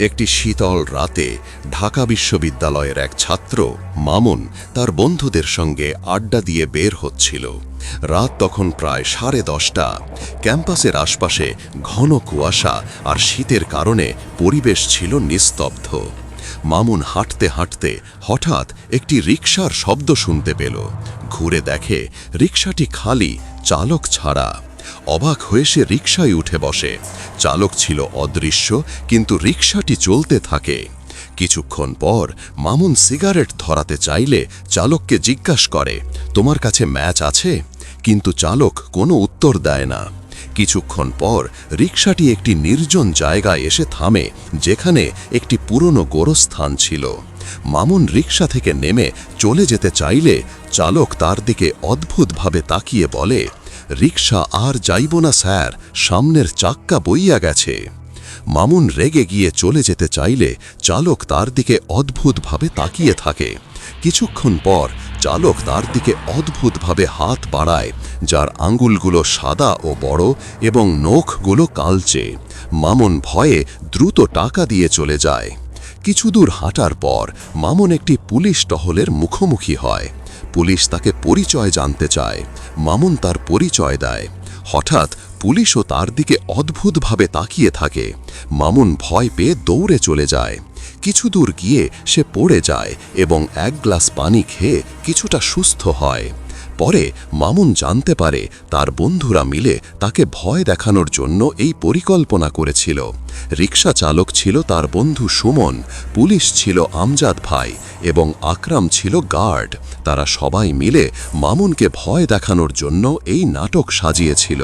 একটি শীতল রাতে ঢাকা বিশ্ববিদ্যালয়ের এক ছাত্র, মামুন, তার বন্ধুদের সঙ্গে আড্ডা দিয়ে বের হচ্ছিল। রাত তখন প্রায় সাড়ে দশটা। ক্যাম্পাসের আশপাশে ঘন কুয়াশা আর শীতের কারণে পরিবেশ ছিল নিস্তব্ধ। মামুন হাঁটতে হাঁটতে হঠাৎ একটি রিকশার শব্দ শুনতে পেল। ঘুরে দেখে রিকশাটি খালি, চালক ছাড়া। অবাক হয়ে সে রিকশায় উঠে বসে। চালক ছিল অদৃশ্য, কিন্তু রিক্সাটি চলতে থাকে। কিছুক্ষণ পর মামুন সিগারেট ধরাতে চাইলে চালককে জিজ্ঞাসা করে, তোমার কাছে ম্যাচ আছে? কিন্তু চালক কোনো উত্তর দেয় না। কিছুক্ষণ পর রিকশাটি একটি নির্জন জায়গায় এসে থামে, যেখানে একটি পুরনো গোরস্থান ছিল। মামুন রিকশা থেকে নেমে চলে যেতে চাইলে চালক তার দিকে অদ্ভুতভাবে তাকিয়ে বলে রিকশা আর যাইব না, স্যার। সামনের চাক্কা বইয়া গেছে। মামুন রেগে গিয়ে চলে যেতে চাইলে চালক তার দিকে অদ্ভুতভাবে তাকিয়ে থাকে। কিছুক্ষণ পর চালক তার দিকে অদ্ভুতভাবে হাত বাড়ায়, যার আঙ্গুলগুলো সাদা ও বড় এবং নখগুলো কালচে। মামুন ভয়ে দ্রুত টাকা দিয়ে চলে যায়। কিছু দূর হাঁটার পর মামুন একটি পুলিশ টহলের মুখোমুখি হয়। পুলিশ তাকে পরিচয় জানতে চায়। মামুন তার পরিচয় দেয়। হঠাৎ পুলিশও তার দিকে অদ্ভুতভাবে তাকিয়ে থাকে। মামুন ভয় পেয়ে দৌড়ে চলে যায়। কিছু দূর গিয়ে সে পড়ে যায় এবং এক গ্লাস পানি খেয়ে কিছুটা সুস্থ হয়। পরে মামুন জানতে পারে তার বন্ধুরা মিলে তাকে ভয় দেখানোর জন্য এই পরিকল্পনা করেছিল। রিকশা চালক ছিল তার বন্ধু সুমন, পুলিশ ছিল আমজাদ ভাই এবং আকরাম ছিল গার্ড। তারা সবাই মিলে মামুনকে ভয় দেখানোর জন্য এই নাটক সাজিয়েছিল।